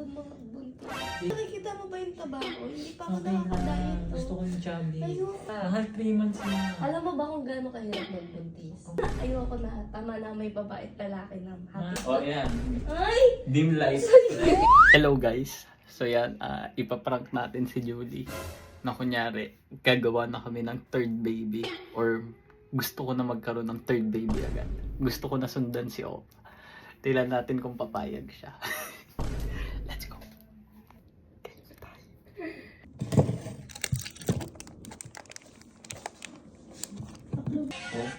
Mo magbuntis. Nakikita mo ba yung taba ko? Hindi pa ako Okay na. nakakadiet to. Gusto ko yung chubby. Ayoko. Mahal 3 months na. Alam mo ba kung gaano kahirap magbuntis? Ayoko na. Tama na may babae at lalaki na. Happy. Oh, yan. Ay! Dim light. Hello guys. So yan, ah, ipaprank natin si Julie. Na kunyari, gagawa na kami ng third baby. Or gusto ko na magkaroon ng third baby agad. Gusto ko na sundan si Opa. Tingnan natin kung papayag siya. Let's go. Game tayo. Oh.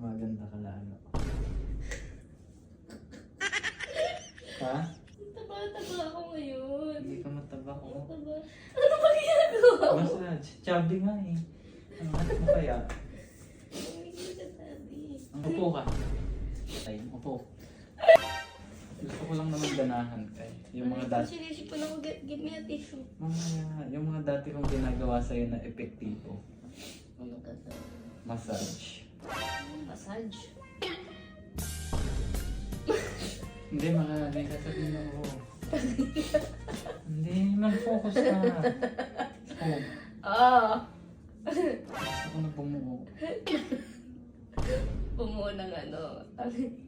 Maganda ka lalo. Ha? Taba-taba ako ngayon. Hindi ka mataba ko. Taba. Ano ba ginagawa mo? Massage. Chubby nga eh. Ano mo kaya? Upo ka. Ay, upo. Gusto ko lang naman ganahan kay. Yung mga dati. Sinisipon ako, get, give me a tissue. Mamaya, yung mga dati kong ginagawa sa'yo na epektibo. Ano ka sa... Massage. Massage. Hindi, malalagay ka sa ako. Hindi, mag-focus ka. Oh, Ah! Gusto ko na bumuo. Bumuo ng ano.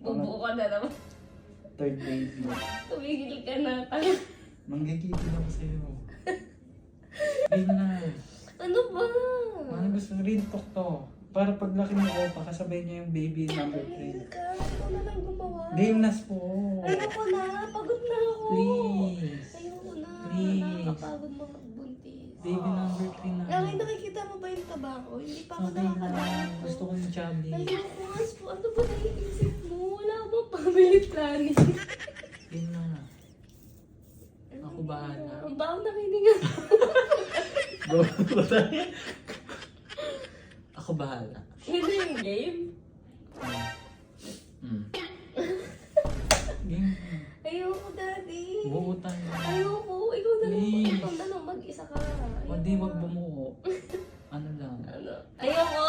Bubuo ka na naman. Third baby. Tumigil ka na. Manggigigil ako sa'yo. Hindi na. Ano ba? Ano gusto real talk to? Para paglaki mo ko, pakasabay niya yung baby number Tumigil 3. ka. Ikaw na lang gumawa. Game nas po. Ayoko na. Pagod na ako. Please. Ayoko na. Please. Nakakapagod mo magbuntis. Baby number 3 na. Ay, nakikita mo ba yung taba ko? Hindi pa ako Okay na. nakakadiet to. Gusto ko yung chubby. Ayoko nga. so Ano ba naiisip mo? Wala ka bang family planning? Game na. Ako bahala. Ang baon na kiningan. Go ba tayo? Ako bahala. Hindi yung game. Mm. Game. Ayoko, daddy. Buo tayo. Ayoko. Ikaw na lang. Ikaw na lang mag-isa ka. Ayoko. O di, wag bumuo. Ano lang. Ano? Ayoko.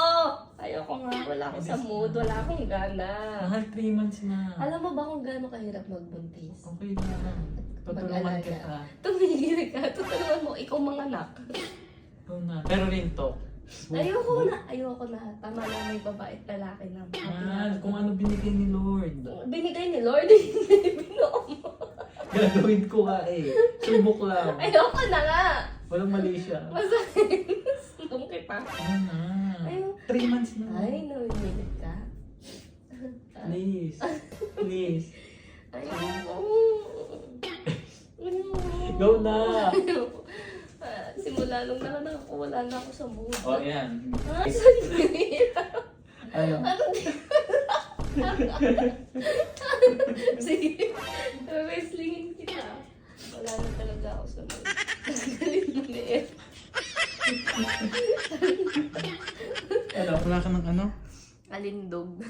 Ayoko nga. Wala ako sa mood. Wala akong gana. Mahal 3 months na. Alam mo ba kung gaano kahirap magbuntis? Okay na. Tutulungan Mag-alaga. kita. Tumigil ka. Tutulungan mo. Ikaw mga anak. Ikaw na. Pero rin to. Ayoko na. Ayoko na. Tama na may babae at lalaki na. Mahal, kung ano binigay ni Lord. Binigay ni Lord. Binuo mo. Gagawin ko nga eh. Subok lang. Ayoko na nga. Walang mali siya. Masakit. Sumbong kita. Ano na? Ayun. 3 months na. Ay, namimilit ka. Please. Please. Ayoko. Ayoko. Go na. Ah, Simula nung naman ako, wala na ako sa mood. Oh, yan. Ah, sorry. Ano? Ano Sige. Wrestlingin kita. Wala na talaga ako sa mood. Galing mo eh. Ano? Wala ka ng ano? Alindog.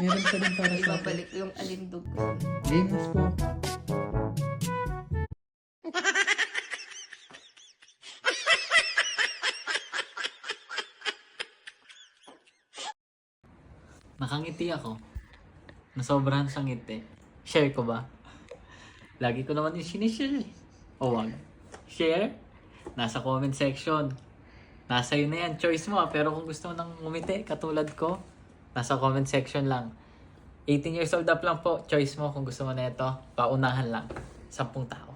Meron ka din para sa akin. Ibabalik ko yung alindog ko. Games po. Nakangiti ako. Nasobrahan sa ngiti. Share ko ba? Lagi ko naman yung sinishare eh. O wag. Share? Nasa comment section. Nasa yun na yan. Choice mo ah. Pero kung gusto mo nang ngumiti, katulad ko, nasa comment section lang. 18 years old up lang po. Choice mo kung gusto mo na ito. Paunahan lang. 10 tao.